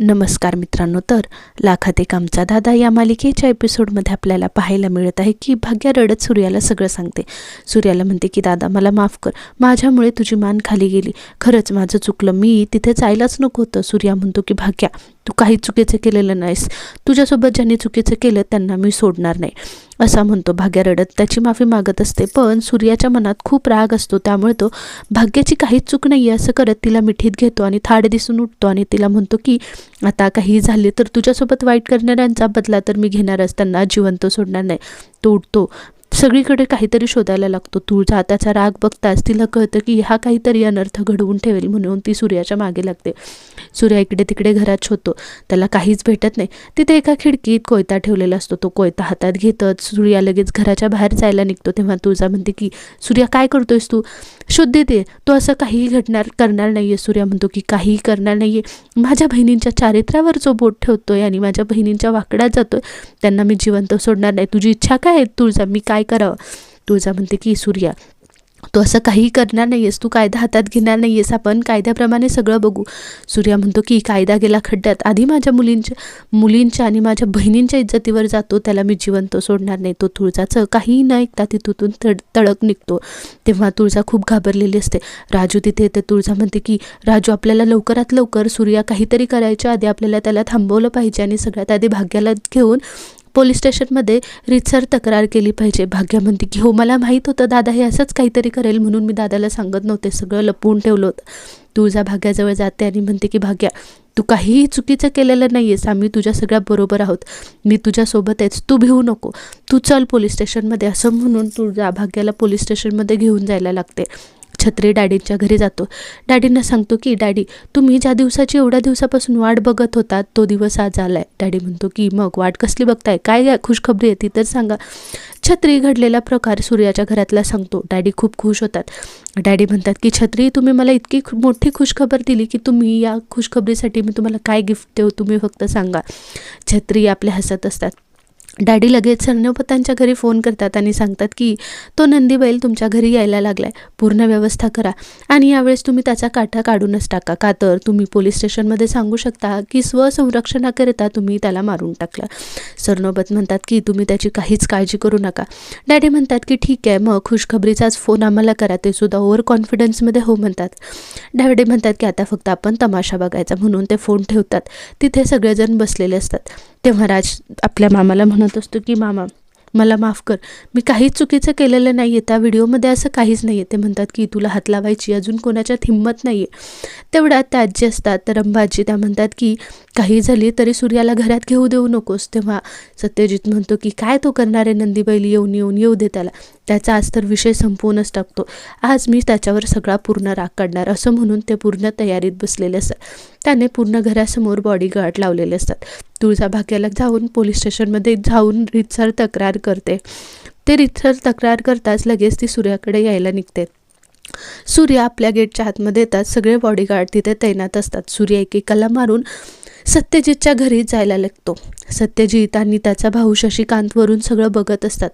नमस्कार मित्रांनो तर लाखात एक आमचा दादा या मालिकेच्या एपिसोडमध्ये आपल्याला पाहायला मिळत आहे की भाग्या रडत सूर्याला सगळं सांगते. सूर्याला म्हणते की दादा मला माफ कर. माझ्यामुळे तुझी मान खाली गेली. खरंच माझं चुकलं. मी तिथे जायलाच नको होतं. सूर्या म्हणतो की भाग्या तू काही चुकीचं केलेलं नाहीस. तुझ्यासोबत ज्यांनी चुकीचं केलं त्यांना मी सोडणार नाही. असा म्हणतो भाग्या रडत. त्याची माफी मागत असते पण सूर्याच्या मनात खूप राग असतो. त्यामुळे तो भाग्याची काहीच चूक नाही आहे असं करत तिला मिठीत घेतो आणि थाड दिसून उठतो आणि तिला म्हणतो की आता काही झाले तर तुझ्यासोबत वाईट करणाऱ्यांचा बदला तर मी घेणारच. त्यांना जिवंत सोडणार नाही. तो उठतो. सगळीकडे काहीतरी शोधायला लागतो. तुळजा त्याचा राग बघताच तिला कळतं की हा काहीतरी अनर्थ घडवून ठेवेल म्हणून ती सूर्याच्या मागे लागते. सूर्या इकडे तिकडे घरात शोधतो. त्याला काहीच भेटत नाही. तिथे एका खिडकीत कोयता ठेवलेला असतो. तो कोयता हातात घेतच सूर्या लगेच घराच्या बाहेर जायला निघतो. तेव्हा तुळजा म्हणते की सूर्या काय करतोयस तू? शुद्ध दे तो असं काहीही घडणार करणार नाही आहे सूर्या म्हणतो की काहीही करणार नाही आहे माझ्या बहिणींच्या चारित्र्यावर जो बोट ठेवतोय आणि माझ्या बहिणींच्या वाकड्यात जातोय त्यांना मी जिवंत सोडणार नाही. तुझी इच्छा काय आहे? तुळजा मी काय काय करावं तुळजा म्हणते की सूर्या तू असं काही करणार नाही आहेस तू कायदा हातात घेणार नाही आहेस आपण कायद्याप्रमाणे सगळं बघू. सूर्या म्हणतो की कायदा गेला खड्ड्यात. आधी माझ्या मुलींच्या मुलींच्या आणि माझ्या बहिणींच्या इज्जतीवर जातो. त्याला मी जिवंत सोडणार नाही. तो तुळजाचं काहीही न ऐकता तिथून तड तडक निघतो. तेव्हा तुळजा खूप घाबरलेली असते. राजू तिथे येते. तुळजा म्हणते की राजू आपल्याला लवकरात लवकर सूर्या काहीतरी करायच्या आधी आपल्याला त्याला थांबवलं पाहिजे आणि सगळ्यात आधी भाग्याला घेऊन पोलीस स्टेशनमध्ये रितसर तक्रार केली पाहिजे. भाग्या म्हणते की हो मला माहीत होतं दादा हे असंच काहीतरी करेल म्हणून मी दादाला सांगत नव्हते. सगळं लपवून ठेवलं होतं. तुळजा भाग्याजवळ जाते. आणि म्हणते की भाग्या तू काहीही चुकीचं केलेलं नाही आहेस आम्ही तुझ्या सगळ्या बरोबर आहोत. मी तुझ्यासोबत आहेच तू भिवू नको. तू चल पोलीस स्टेशनमध्ये. असं म्हणून तुझ्या भाग्याला पोलीस स्टेशनमध्ये घेऊन जायला लागते. छत्री डॅडींच्या घरी जातो. डॅडींना सांगतो की डॅडी तुम्ही ज्या दिवसाची एवढ्या दिवसापासून वाट बघत होता तो दिवस आज आलाय. डॅडी म्हणतो की मग वाट कसली बघताय? काय खुशखबरी आहे ती तर सांगा. छत्री घडलेला प्रकार सूर्याच्या घरातला सांगतो. डॅडी खूप खुश होतात. डॅडी म्हणतात की छत्री तुम्ही मला इतकी मोठी खुशखबर दिली की तुम्ही या खुशखबरीसाठी मी तुम्हाला काय गिफ्ट देऊ तुम्ही फक्त सांगा. छत्री आपल्या हसत असतात. डॅडी लगेच सरनोपतांच्या घरी फोन करतात आणि सांगतात की तो नंदीबैल तुमच्या घरी यायला लागलाय. पूर्ण व्यवस्था करा. आणि यावेळेस तुम्ही त्याचा काठा काढूनच टाका. का तर तुम्ही पोलीस स्टेशनमध्ये सांगू शकता की स्वसंरक्षणाकरिता तुम्ही त्याला मारून टाकलं. सरनोबत म्हणतात की तुम्ही त्याची काहीच काळजी करू नका. डॅडी म्हणतात की ठीक आहे मग खुशखबरीचाच फोन आम्हाला करा. ते सुद्धा ओव्हर कॉन्फिडन्समध्ये हो म्हणतात. डॅडी म्हणतात की आता फक्त आपण तमाशा बघायचा. म्हणून ते फोन ठेवतात. तिथे सगळेजण बसलेले असतात. तेव्हा राज आपल्या मामाला म्हणत असतो की मामा मला माफ कर. मी काहीच चुकीचं केलेलं नाही आहे त्या व्हिडिओमध्ये असं काहीच नाही आहे ते म्हणतात की तुला हात लावायची अजून कोणाच्यात हिंमत नाही आहे तेवढ्यात त्या आजी असतात तर अंबाजी त्या म्हणतात की काही झाली तरी सूर्याला घरात घेऊ देऊ नकोस. तेव्हा सत्यजित म्हणतो की काय तो करणारे नंदीबैली येऊन येऊन येऊ दे त्याला. त्याचा आज तर विषय संपवूनच टाकतो. आज मी त्याच्यावर सगळा पूर्ण राग काढणार. असं म्हणून ते पूर्ण तयारीत बसलेले असतात. त्याने पूर्ण घरासमोर बॉडीगार्ड लावलेले असतात. तुळजाभाग्याला जाऊन पोलीस स्टेशनमध्ये जाऊन रितसर तक्रार करते. ते रितसर तक्रार करताच लगेच ती सूर्याकडे यायला निघते. सूर्य आपल्या गेटच्या आतमध्ये येतात. सगळे बॉडीगार्ड तिथे तैनात असतात. सूर्य एकेकाला मारून सत्यजितच्या घरी जायला लागतो. सत्यजित आणि त्याचा भाऊ शशिकांतवरून सगळं बघत असतात.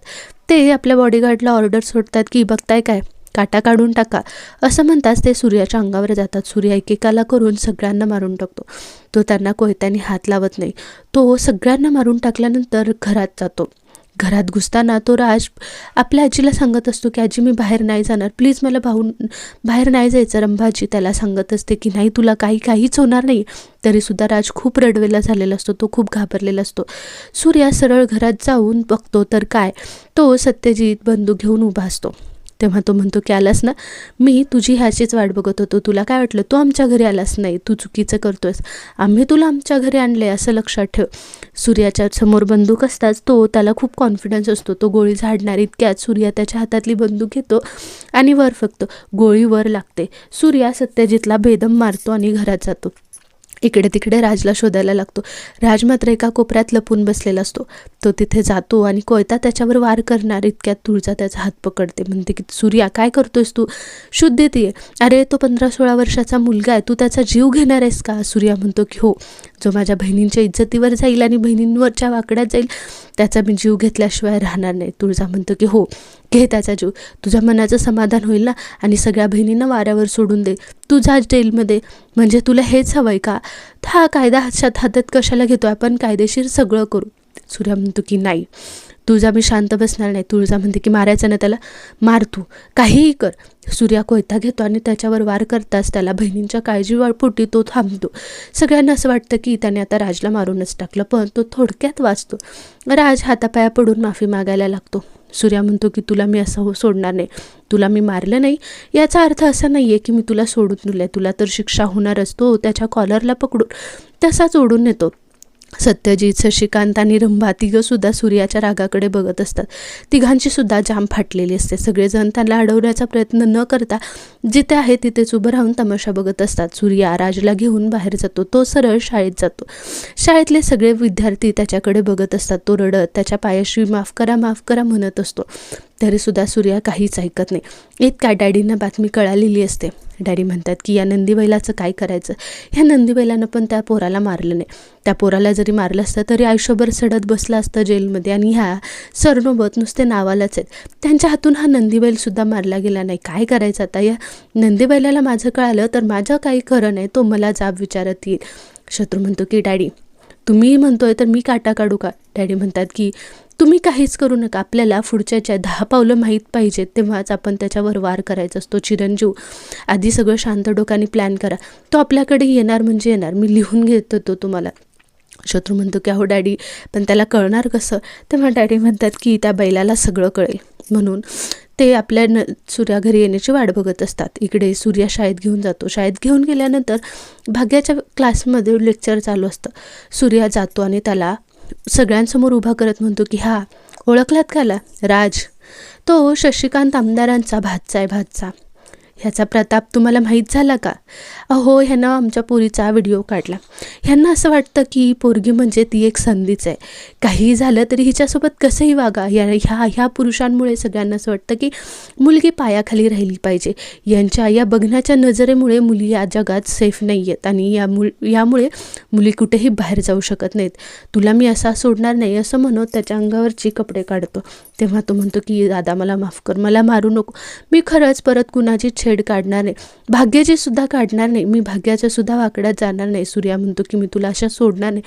ते आपल्या बॉडीगार्डला ऑर्डर सोडतात की बघताय काय? काटा काढून टाका. असं म्हणताच ते सूर्याच्या अंगावर जातात. सूर्य एकेकाला करून सगळ्यांना मारून टाकतो. तो त्यांना कोयत्याने हात लावत नाही. तो सगळ्यांना मारून टाकल्यानंतर घरात जातो. घरात घुसताना तो राज आपल्या आजीला सांगत असतो की आजी मी बाहेर नाही जाणार. प्लीज मला भाऊ बाहेर नाही जायचं. रंभाजी त्याला सांगत असते की नाही तुला काही काहीच होणार नाही. तरीसुद्धा राज खूप रडवेला झालेला असतो. तो खूप घाबरलेला असतो. सूर्या सरळ घरात जाऊन बघतो तर काय? तो सत्यजित बंदूक घेऊन उभा असतो. तेव्हा तो म्हणतो की आलास ना? मी तुझी ह्याचीच वाट बघत होतो. तुला काय वाटलं? तू आमच्या घरी आलास नाही. तू चुकीचं करतोयस. आम्ही तुला आमच्या घरी आणले असं लक्षात ठेव. सूर्याच्या समोर बंदूक असताच तो त्याला खूप कॉन्फिडन्स असतो. तो गोळी झाडणार इतक्यात सूर्या त्याच्या हातातली बंदूक घेतो आणि वर फक्त. गोळी वर लागते. सूर्या सत्यजितला बेदम मारतो आणि घरात जातो. इकडे तिकडे राजला शोधायला लागतो. राज मात्र एका कोपऱ्यात लपून बसलेला असतो. तो तिथे जातो आणि कोयता त्याच्यावर वार करणार इतक्यात तुळजा त्याचा हात पकडते. म्हणते की सूर्या काय करतोयस तू? शुद्ध येते अरे तो पंधरा सोळा वर्षाचा मुलगा आहे. तू त्याचा जीव घेणार आहेस का? सूर्या म्हणतो की हो. जो माझ्या बहिणींच्या इज्जतीवर जाईल आणि बहिणींवरच्या वाकड्यात जाईल त्याचा मी जीव घेतल्याशिवाय राहणार नाही. तुळजा म्हणतो की हो. घे त्याचा जीव. तुझ्या मनाचं समाधान होईल ना? आणि सगळ्या बहिणींना वाऱ्यावर सोडून दे. तुझ्या जेलमध्ये. म्हणजे तुला हेच हवं आहे का? हा कायदा हातात हातात कशाला घेतो आपण कायदेशीर सगळं करू. सूर्या म्हणतो की नाही. तुझा मी शांत बसणार नाही. तुळजा म्हणते की मारायचं ना त्याला. मार तू. काहीही कर. सूर्या कोयता घेतो आणि त्याच्यावर वार करताच त्याला बहिणींच्या काळजी पोटी तो थांबतो. सगळ्यांना असं वाटतं की त्याने आता राजला मारूनच टाकलं पण तो थोडक्यात वाचतो. राज हातापाया पडून माफी मागायला लागतो. सूर्या म्हणतो की तुला मी असं हो सोडणार नाही. तुला मी मारलं नाही. याचा अर्थ असा नाही आहे की मी तुला सोडून दिलं तुला तर शिक्षा होणारच. तो त्याच्या कॉलरला पकडून तसाच ओढून नेतो. सत्यजित शशिकांत आणि रंभा तिघंसुद्धा सूर्याच्या रागाकडे बघत असतात. तिघांची सुद्धा जाम फाटलेली असते. सगळेजण त्यांना अडवण्याचा प्रयत्न न करता जिथे आहे तिथेच उभं राहून तमाशा बघत असतात. सूर्या राजला घेऊन बाहेर जातो. तो सरळ शाळेत जातो. शाळेतले सगळे विद्यार्थी त्याच्याकडे बघत असतात. तो रडत त्याच्या पायाशी माफ करा माफ करा म्हणत असतो. तरीसुद्धा सूर्या काहीच ऐकत नाही. इतका डॅडींना बातमी कळालेली असते. डॅडी म्हणतात की या नंदीबैलाचं काय करायचं? ह्या नंदीबैलानं पण त्या पोराला मारलं नाही. त्या पोराला जरी मारलं असतं तरी आयुष्यभर सडत बसलं असतं जेलमध्ये आणि ह्या सरनोबत नुसते नावालाच आहेत. त्यांच्या हातून हा नंदीबैलसुद्धा मारला गेला नाही. काय करायचं आता? या नंदीबैलाला माझं कळालं तर माझं काही खरं नाही तो मला जाब विचारत येईल. शत्रू म्हणतो की डॅडी तुम्ही म्हणतोय तर मी काटा काढू का? डॅडी म्हणतात की तुम्ही काहीच करू नका. आपल्याला पुढच्याच्या दहा पावलं माहीत पाहिजेत तेव्हाच आपण त्याच्यावर वार करायचा असतो. चिरंजीव आधी सगळं शांत डोक्याने प्लॅन करा. तो आपल्याकडे येणार म्हणजे येणार. मी लिहून घेतो तो तुम्हाला. शत्रू म्हणतो की अहो डॅडी पण त्याला कळणार कसं? तेव्हा डॅडी म्हणतात की त्या बैलाला सगळं कळेल. म्हणून ते आपल्या न सूर्या घरी येण्याची वाट बघत असतात. इकडे सूर्या शाळेत घेऊन जातो. शाळेत घेऊन गेल्यानंतर भाग्याच्या क्लासमध्ये लेक्चर चालू असतं. सूर्या जातो आणि त्याला सगळ्यांसमोर उभा करत म्हणतो की हा ओळखलात काला राज. तो शशिकांत आमदारांचा भातचा आहे भातचा. ह्याचा प्रताप तुम्हाला माहीत झाला का? अहो ह्यानं आमच्या पोरीचा व्हिडिओ काढला. ह्यांना असं वाटतं की पोरगी म्हणजे ती एक संधीच आहे. काहीही झालं तरी हिच्यासोबत कसंही वागा. या ह्या ह्या पुरुषांमुळे सगळ्यांना असं वाटतं की मुलगी पायाखाली राहिली पाहिजे. यांच्या या बघण्याच्या नजरेमुळे मुली या जगात सेफ नाही आहेत आणि या मुल यामुळे मुली कुठेही बाहेर जाऊ शकत नाहीत. तुला मी असा सोडणार नाही असं म्हणत त्याच्या अंगावरची कपडे काढतो. तेव्हा तो म्हणतो की दादा मला माफ कर मला मारू नको. मी खरंच परत कुणाची छेड काढणार नाही. भाग्याची सुद्धा काढणार नाही. मी भाग्याच्या सुद्धा वाकड्यात जाणार नाही. सूर्या म्हणतो की मी तुला अशा सोडणार नाही.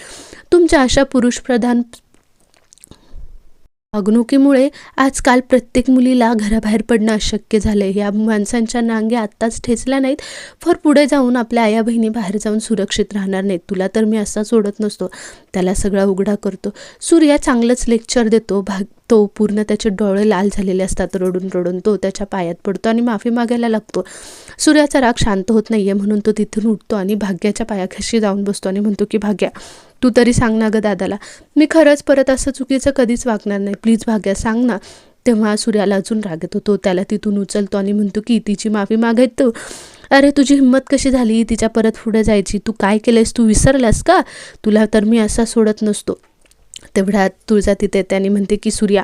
तुमच्या अशा पुरुषप्रधान वागणुकीमुळे आजकाल प्रत्येक मुलीला घराबाहेर पडणं अशक्य झालं आहे या माणसांच्या नांगे आत्ताच ठेचल्या नाहीत. फर पुढे जाऊन आपल्या आया बहिणी बाहेर जाऊन सुरक्षित राहणार नाहीत. तुला तर मी असा सोडत नसतो. त्याला सगळा उघडा करतो. सूर्या चांगलंच लेक्चर देतो. भाग तो पूर्ण त्याचे डोळे लाल झालेले असतात रडून रडून तो त्याच्या पायात पडतो आणि माफी मागायला लागतो. सूर्याचा राग शांत होत नाही आहे म्हणून तो तिथून उठतो आणि भाग्याच्या पायाखाशी जाऊन बसतो आणि म्हणतो की भाग्या तू तरी सांग ना गं दादाला. मी खरंच परत असं चुकीचं कधीच वागणार नाही. प्लीज भाग्या सांग ना. तेव्हा सूर्याला अजून राग येतो. तो त्याला तिथून उचलतो आणि म्हणतो की तिची माफी मागायतो अरे तुझी हिंमत कशी झाली? तिच्या परत पुढे जायची. तू काय केलंयस? तू विसरलास का? तुला तर मी असा सोडत नसतो. तेवढ्यात तुळजा तिथे त्याने म्हणते की सूर्या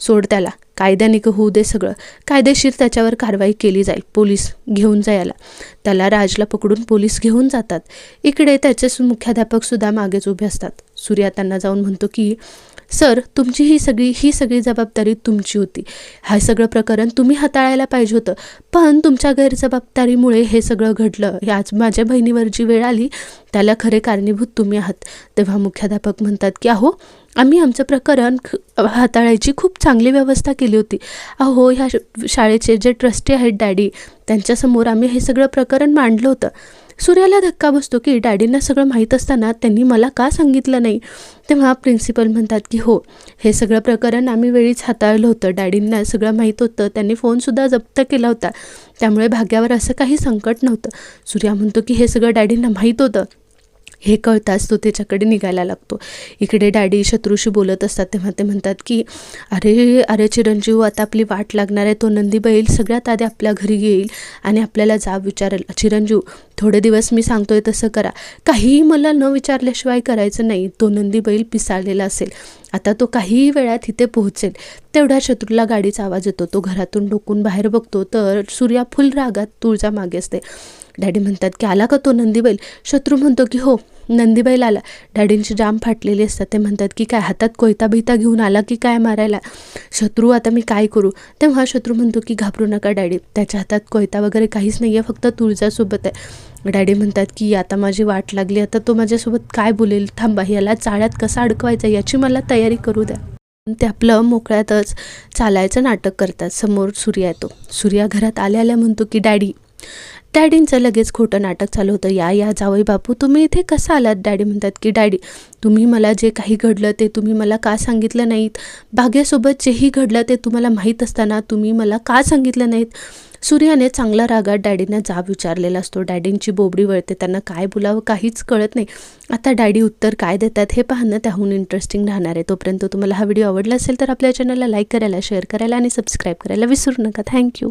सोड त्याला. कायद्याने होऊ दे सगळं. कायदेशीर त्याच्यावर कारवाई केली जाईल. पोलीस घेऊन जायला. त्याला राजला पकडून पोलीस घेऊन जातात. इकडे त्याचे मुख्याध्यापकसुद्धा मागेच उभे असतात. सूर्या त्यांना जाऊन म्हणतो की सर तुमची ही सगळी ही सगळी जबाबदारी तुमची होती. हे सगळं प्रकरण तुम्ही हाताळायला पाहिजे होतं. पण तुमच्या गैरजबाबदारीमुळे हे सगळं घडलं. हे आज माझ्या बहिणीवर जी वेळ आली त्याला खरे कारणीभूत तुम्ही आहात. तेव्हा मुख्याध्यापक म्हणतात की अहो आम्ही आमचं प्रकरण हाताळायची खूप चांगली व्यवस्था केली होती. अहो ह्या शाळेचे जे ट्रस्टी आहेत डॅडी त्यांच्यासमोर आम्ही हे सगळं प्रकरण मांडलं होतं. सूर्याला धक्का बसतो की डॅडींना सगळं माहीत असताना त्यांनी मला का सांगितलं नाही? तेव्हा प्रिन्सिपल म्हणतात की हो हे सगळं प्रकरण आम्ही वेळीच हाताळलं होतं. डॅडींना सगळं माहीत होतं. त्यांनी फोनसुद्धा जप्त केला होता. त्यामुळे भाग्यावर असं काही संकट नव्हतं. सूर्या म्हणतो की हे सगळं डॅडींना माहीत होतं. हे कळताच तो त्याच्याकडे निघायला लागतो. इकडे डॅडी शत्रूशी बोलत असतात. तेव्हा ते म्हणतात की अरे अरे चिरंजीव आता आपली वाट लागणार आहे. तो नंदी बैल सगळ्यात आधी आपल्या घरी येईल आणि आपल्याला जाब विचारेल. चिरंजीव थोडे दिवस मी सांगतोय तसं करा. काहीही मला न विचारल्याशिवाय करायचं नाही. तो नंदी बैल पिसाळलेला असेल. आता तो काहीही वेळात इथे पोहोचेल. तेवढ्या शत्रूला गाडीचा आवाज येतो. तो घरातून डोकून बाहेर बघतो. तर सूर्या फुल रागात तुळजा मागे असते. डॅडी म्हणतात की आला का तो नंदीबैल शत्रू म्हणतो की हो नंदीबैल आला. डॅडींची जाम फाटलेली असतात. ते म्हणतात की काय हातात कोयता बिता घेऊन आला की काय मारायला? शत्रू आता मी काय करू? तेव्हा शत्रू म्हणतो की घाबरू नका डॅडी. त्याच्या हातात कोयता वगैरे काहीच नाही आहे फक्त तुळजासोबत आहे. डॅडी म्हणतात की आता माझी वाट लागली. आता तो माझ्यासोबत काय बोलेल? थांबा याला चाळ्यात कसा अडकवायचा? याची मला तयारी करू द्या. ते आपलं मोकळ्यातच चालायचं नाटक करतात. समोर सूर्या येतो. सूर्या घरात आल्या आल्या म्हणतो की डॅडी डॅडींचं लगेच खोटं नाटक चालू होतं. या या जावई बापू तुम्ही इथे कसं आलात? डॅडी म्हणतात की डॅडी तुम्ही मला जे काही घडलं ते तुम्ही मला का सांगितलं नाहीत? भाग्यासोबत जेही घडलं ते तुम्हाला माहीत असताना तुम्ही मला का सांगितलं नाहीत? सूर्याने चांगला रागात डॅडींना जाब विचारलेला असतो. डॅडींची बोबडी वळते त्यांना काय बोलावं काहीच कळत नाही. आता डॅडी उत्तर काय देतात हे पाहणं त्याहून इंटरेस्टिंग राहणार आहे. तोपर्यंत तुम्हाला हा व्हिडिओ आवडला असेल तर आपल्या चॅनलला लाईक करायला शेअर करायला आणि सबस्क्राईब करायला विसरू नका. थँक्यू